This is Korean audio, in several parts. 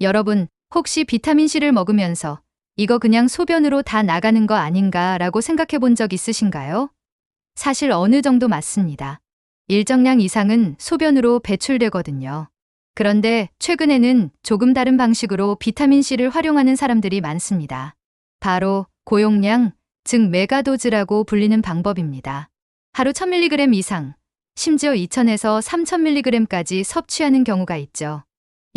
여러분, 혹시 비타민C를 먹으면서 이거 그냥 소변으로 다 나가는 거 아닌가 라고 생각해 본 적 있으신가요? 사실 어느 정도 맞습니다. 일정량 이상은 소변으로 배출되거든요. 그런데 최근에는 조금 다른 방식으로 비타민C를 활용하는 사람들이 많습니다. 바로 고용량, 즉 메가도즈라고 불리는 방법입니다. 하루 1000mg 이상, 심지어 2000에서 3000mg까지 섭취하는 경우가 있죠.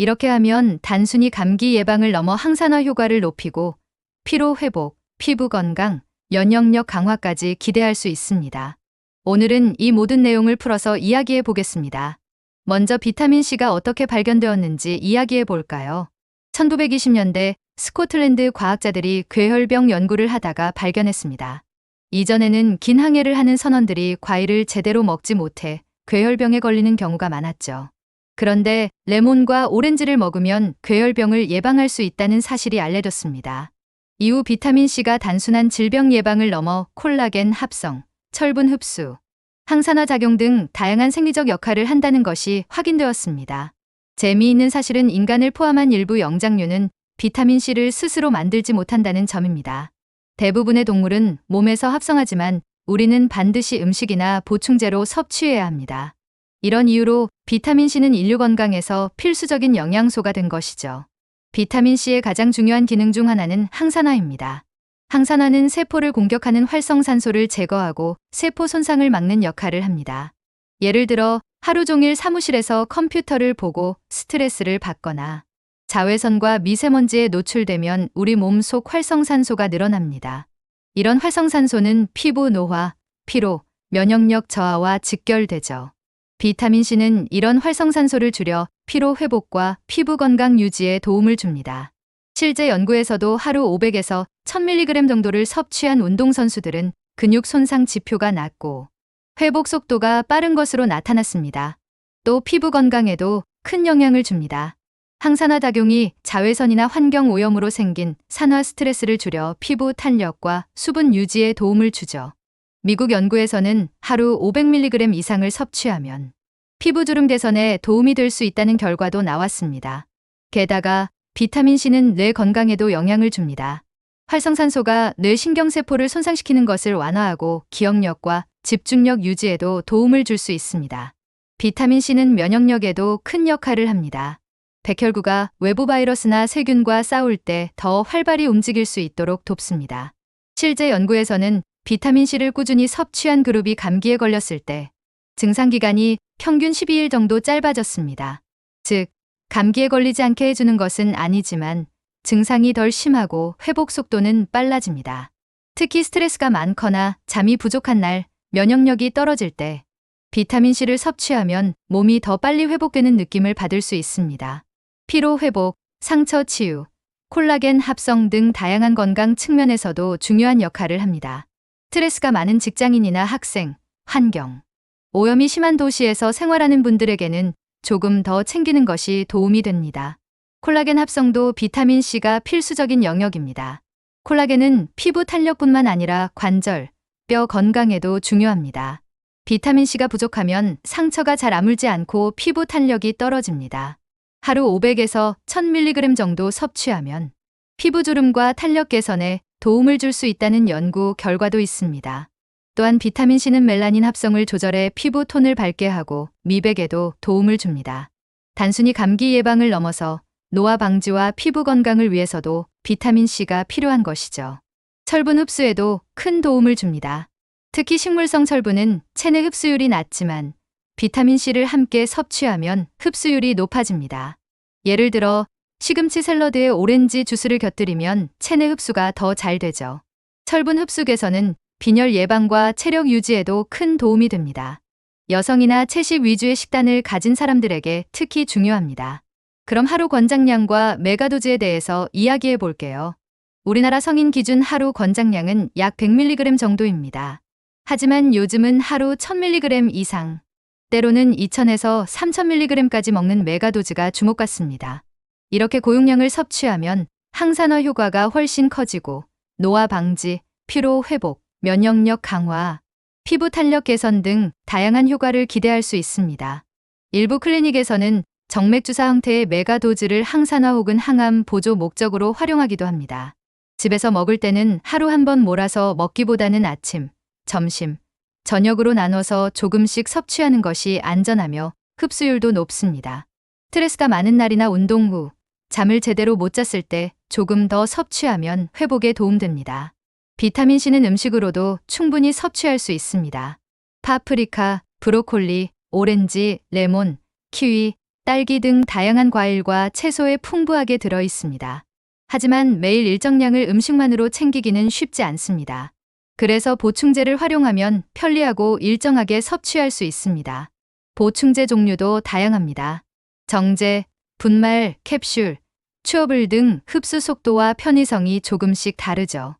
이렇게 하면 단순히 감기 예방을 넘어 항산화 효과를 높이고 피로 회복, 피부 건강, 면역력 강화까지 기대할 수 있습니다. 오늘은 이 모든 내용을 풀어서 이야기해 보겠습니다. 먼저 비타민C가 어떻게 발견되었는지 이야기해 볼까요? 1920년대 스코틀랜드 과학자들이 괴혈병 연구를 하다가 발견했습니다. 이전에는 긴 항해를 하는 선원들이 과일을 제대로 먹지 못해 괴혈병에 걸리는 경우가 많았죠. 그런데 레몬과 오렌지를 먹으면 괴혈병을 예방할 수 있다는 사실이 알려졌습니다. 이후 비타민C가 단순한 질병 예방을 넘어 콜라겐 합성, 철분 흡수, 항산화 작용 등 다양한 생리적 역할을 한다는 것이 확인되었습니다. 재미있는 사실은 인간을 포함한 일부 영장류는 비타민C를 스스로 만들지 못한다는 점입니다. 대부분의 동물은 몸에서 합성하지만 우리는 반드시 음식이나 보충제로 섭취해야 합니다. 이런 이유로 비타민C는 인류 건강에서 필수적인 영양소가 된 것이죠. 비타민C의 가장 중요한 기능 중 하나는 항산화입니다. 항산화는 세포를 공격하는 활성산소를 제거하고 세포 손상을 막는 역할을 합니다. 예를 들어 하루 종일 사무실에서 컴퓨터를 보고 스트레스를 받거나 자외선과 미세먼지에 노출되면 우리 몸 속 활성산소가 늘어납니다. 이런 활성산소는 피부 노화, 피로, 면역력 저하와 직결되죠. 비타민C는 이런 활성산소를 줄여 피로 회복과 피부 건강 유지에 도움을 줍니다. 실제 연구에서도 하루 500에서 1000mg 정도를 섭취한 운동선수들은 근육 손상 지표가 낮고 회복 속도가 빠른 것으로 나타났습니다. 또 피부 건강에도 큰 영향을 줍니다. 항산화 작용이 자외선이나 환경 오염으로 생긴 산화 스트레스를 줄여 피부 탄력과 수분 유지에 도움을 주죠. 미국 연구에서는 하루 500mg 이상을 섭취하면 피부주름 개선에 도움이 될 수 있다는 결과도 나왔습니다. 게다가 비타민C는 뇌 건강에도 영향을 줍니다. 활성산소가 뇌 신경세포를 손상시키는 것을 완화하고 기억력과 집중력 유지에도 도움을 줄 수 있습니다. 비타민C는 면역력에도 큰 역할을 합니다. 백혈구가 외부 바이러스나 세균과 싸울 때 더 활발히 움직일 수 있도록 돕습니다. 실제 연구에서는 비타민C를 꾸준히 섭취한 그룹이 감기에 걸렸을 때 증상 기간이 평균 12일 정도 짧아졌습니다. 즉, 감기에 걸리지 않게 해주는 것은 아니지만 증상이 덜 심하고 회복 속도는 빨라집니다. 특히 스트레스가 많거나 잠이 부족한 날, 면역력이 떨어질 때 비타민C를 섭취하면 몸이 더 빨리 회복되는 느낌을 받을 수 있습니다. 피로 회복, 상처 치유, 콜라겐 합성 등 다양한 건강 측면에서도 중요한 역할을 합니다. 스트레스가 많은 직장인이나 학생, 환경, 오염이 심한 도시에서 생활하는 분들에게는 조금 더 챙기는 것이 도움이 됩니다. 콜라겐 합성도 비타민C가 필수적인 영역입니다. 콜라겐은 피부 탄력뿐만 아니라 관절, 뼈 건강에도 중요합니다. 비타민C가 부족하면 상처가 잘 아물지 않고 피부 탄력이 떨어집니다. 하루 500에서 1000mg 정도 섭취하면 피부 주름과 탄력 개선에 도움을 줄 수 있다는 연구 결과도 있습니다. 또한 비타민C는 멜라닌 합성을 조절해 피부 톤을 밝게 하고 미백에도 도움을 줍니다. 단순히 감기 예방을 넘어서 노화 방지와 피부 건강을 위해서도 비타민C가 필요한 것이죠. 철분 흡수에도 큰 도움을 줍니다. 특히 식물성 철분은 체내 흡수율이 낮지만 비타민C를 함께 섭취하면 흡수율이 높아집니다. 예를 들어 시금치 샐러드에 오렌지 주스를 곁들이면 체내 흡수가 더 잘 되죠. 철분 흡수 개선은 빈혈 예방과 체력 유지에도 큰 도움이 됩니다. 여성이나 채식 위주의 식단을 가진 사람들에게 특히 중요합니다. 그럼 하루 권장량과 메가도즈에 대해서 이야기해 볼게요. 우리나라 성인 기준 하루 권장량은 약 100mg 정도입니다. 하지만 요즘은 하루 1000mg 이상, 때로는 2000에서 3000mg까지 먹는 메가도즈가 주목받습니다. 이렇게 고용량을 섭취하면 항산화 효과가 훨씬 커지고 노화 방지, 피로 회복, 면역력 강화, 피부 탄력 개선 등 다양한 효과를 기대할 수 있습니다. 일부 클리닉에서는 정맥주사 형태의 메가도즈를 항산화 혹은 항암 보조 목적으로 활용하기도 합니다. 집에서 먹을 때는 하루 한 번 몰아서 먹기보다는 아침, 점심, 저녁으로 나눠서 조금씩 섭취하는 것이 안전하며 흡수율도 높습니다. 스트레스가 많은 날이나 운동 후 잠을 제대로 못 잤을 때 조금 더 섭취하면 회복에 도움됩니다. 비타민C는 음식으로도 충분히 섭취할 수 있습니다. 파프리카, 브로콜리, 오렌지, 레몬, 키위, 딸기 등 다양한 과일과 채소에 풍부하게 들어 있습니다. 하지만 매일 일정량을 음식만으로 챙기기는 쉽지 않습니다. 그래서 보충제를 활용하면 편리하고 일정하게 섭취할 수 있습니다. 보충제 종류도 다양합니다. 정제, 분말, 캡슐, 추어블 등 흡수 속도와 편의성이 조금씩 다르죠.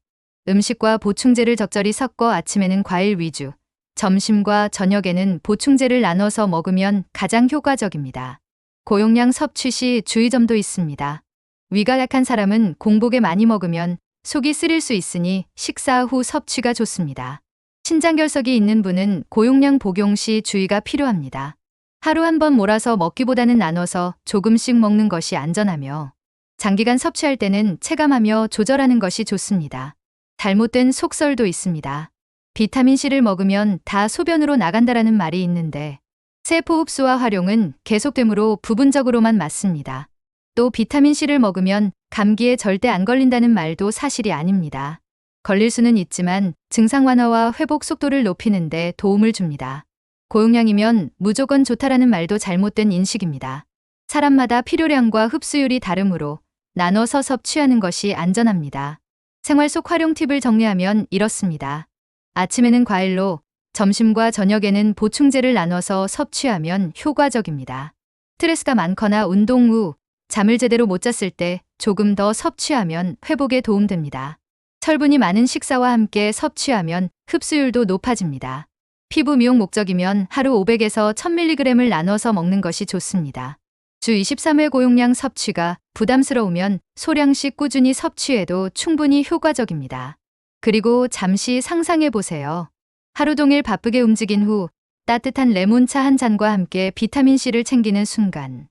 음식과 보충제를 적절히 섞어 아침에는 과일 위주, 점심과 저녁에는 보충제를 나눠서 먹으면 가장 효과적입니다. 고용량 섭취 시 주의점도 있습니다. 위가 약한 사람은 공복에 많이 먹으면 속이 쓰릴 수 있으니 식사 후 섭취가 좋습니다. 신장결석이 있는 분은 고용량 복용 시 주의가 필요합니다. 하루 한 번 몰아서 먹기보다는 나눠서 조금씩 먹는 것이 안전하며 장기간 섭취할 때는 체감하며 조절하는 것이 좋습니다. 잘못된 속설도 있습니다. 비타민C를 먹으면 다 소변으로 나간다라는 말이 있는데 세포 흡수와 활용은 계속되므로 부분적으로만 맞습니다. 또 비타민C를 먹으면 감기에 절대 안 걸린다는 말도 사실이 아닙니다. 걸릴 수는 있지만 증상 완화와 회복 속도를 높이는데 도움을 줍니다. 고용량이면 무조건 좋다라는 말도 잘못된 인식입니다. 사람마다 필요량과 흡수율이 다르므로 나눠서 섭취하는 것이 안전합니다. 생활 속 활용 팁을 정리하면 이렇습니다. 아침에는 과일로, 점심과 저녁에는 보충제를 나눠서 섭취하면 효과적입니다. 스트레스가 많거나 운동 후 잠을 제대로 못 잤을 때 조금 더 섭취하면 회복에 도움됩니다. 철분이 많은 식사와 함께 섭취하면 흡수율도 높아집니다. 피부 미용 목적이면 하루 500에서 1000mg을 나눠서 먹는 것이 좋습니다. 주 23회 고용량 섭취가 부담스러우면 소량씩 꾸준히 섭취해도 충분히 효과적입니다. 그리고 잠시 상상해 보세요. 하루 종일 바쁘게 움직인 후 따뜻한 레몬차 한 잔과 함께 비타민C를 챙기는 순간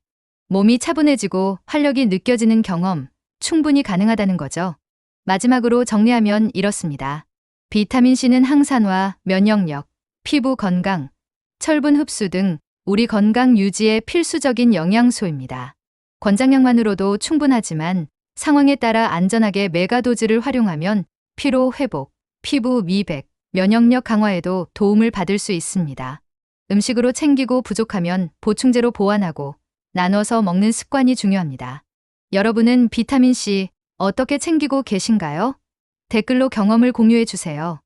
몸이 차분해지고 활력이 느껴지는 경험 충분히 가능하다는 거죠. 마지막으로 정리하면 이렇습니다. 비타민C는 항산화, 면역력, 피부 건강, 철분 흡수 등 우리 건강 유지에 필수적인 영양소입니다. 권장량만으로도 충분하지만 상황에 따라 안전하게 메가도즈를 활용하면 피로 회복, 피부 미백, 면역력 강화에도 도움을 받을 수 있습니다. 음식으로 챙기고 부족하면 보충제로 보완하고 나눠서 먹는 습관이 중요합니다. 여러분은 비타민C 어떻게 챙기고 계신가요? 댓글로 경험을 공유해 주세요.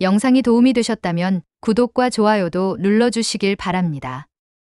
영상이 도움이 되셨다면 구독과 좋아요도 눌러주시길 바랍니다.